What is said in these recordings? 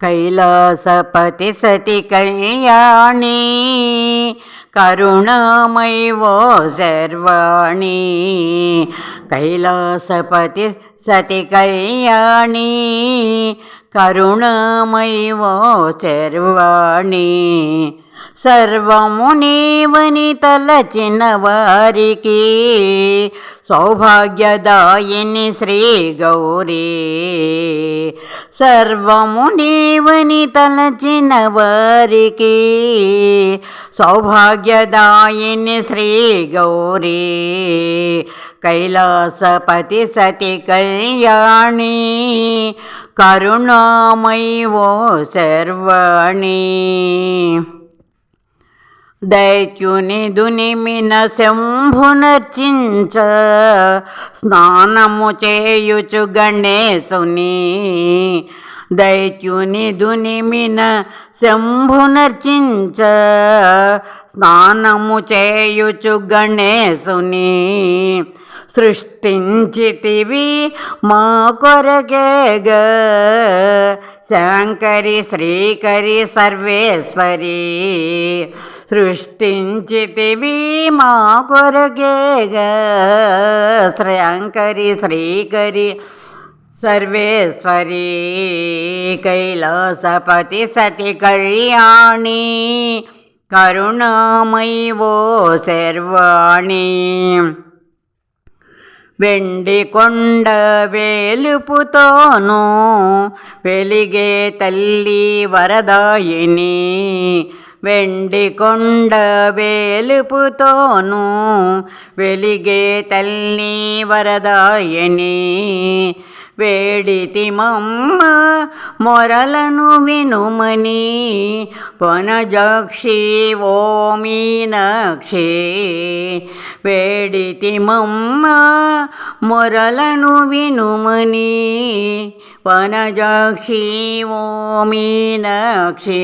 कैलासपति सति कल्याणी करुणामयि वो सर्वाणि। कैलासपति సతి కళ్యాణి కరుణామయో శర్వాణి. సర్వము నీవని తలచిన వారికి సౌభాగ్యదాయిని శ్రీ గౌరీ. సర్వము నీవని తలచిన వారికి సౌభాగ్యదాయిని శ్రీ గౌరీ. కైలాసపతి సతి కళ్యాణి కరుణామయో సర్వాణి దైత్యుని దునిమిన శంభునర్చించ స్నానము చేయుచు గణేశుని. దైత్యుని దునిమిన శంభునర్చించ స్నానము చేయుచు గణేశుని. సృష్టించితివి మా కొరకేగ శంకరి శ్రీకరి సర్వేశ్వరి సృష్టించితివి మా కొరకేగ శంకరి శ్రీకరి సర్వేశ్వరి కైలాసపతి సతి కళ్యాణి కరుణామయో సర్వాణి వెండి కొండ వేలుపుతోను వెలిగే తల్లి వరదాయిని వెండి కొండ వేలుపుతోను వెలిగే తల్లి వరదాయని వేడితి మమ్మ మొరలను వినుమని పనజాక్షి ఓ మీనాక్షి వేడితి మమ్మ మొరలను వినుమని వనజాక్షి ఓ మీనాక్షి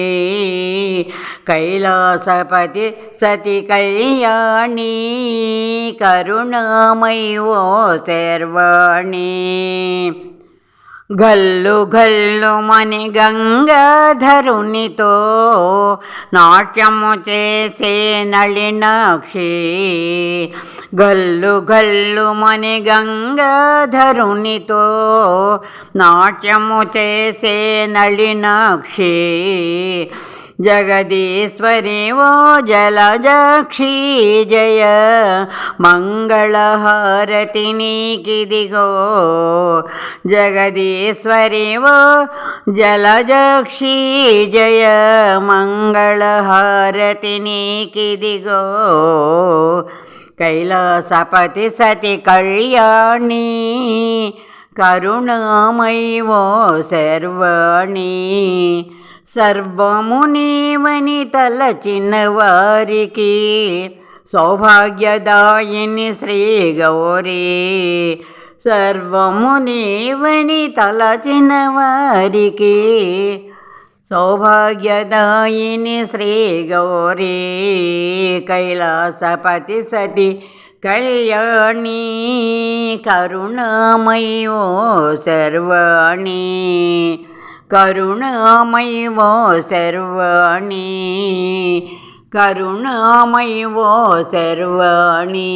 కైలాసపతి సతి కళ్యాణి కరుణామయో శర్వాణి గల్లు గల్లు మని గంగాధరునితో నాట్యము చేసే నళినాక్షి. గల్లు గల్లు మని గంగాధరునితో నాట్యము చేసే నళినాక్షి. జగదీశ్వరి ఓ జలజక్షి జయ. మంగళహారతి నీకిదిగో జగదీశ్వరి ఓ జలజక్షి జయ. మంగళహారతి నీకిదిగో కైలాసపతి సతి కళ్యాణి. కరుణామయో సర్వాణి సర్వము నీవని తలచిన వారికి సౌభాగ్యదాయిని శ్రీ గౌరీ. సర్వము నీవని తలచిన వారికి సౌభాగ్యదాయిని శ్రీ గౌరీ. కైలాసపతి సతి కళ్యాణి కరుణామయో సర్వాణి. కరుణామయో సర్వాణి కరుణామయో సర్వాణి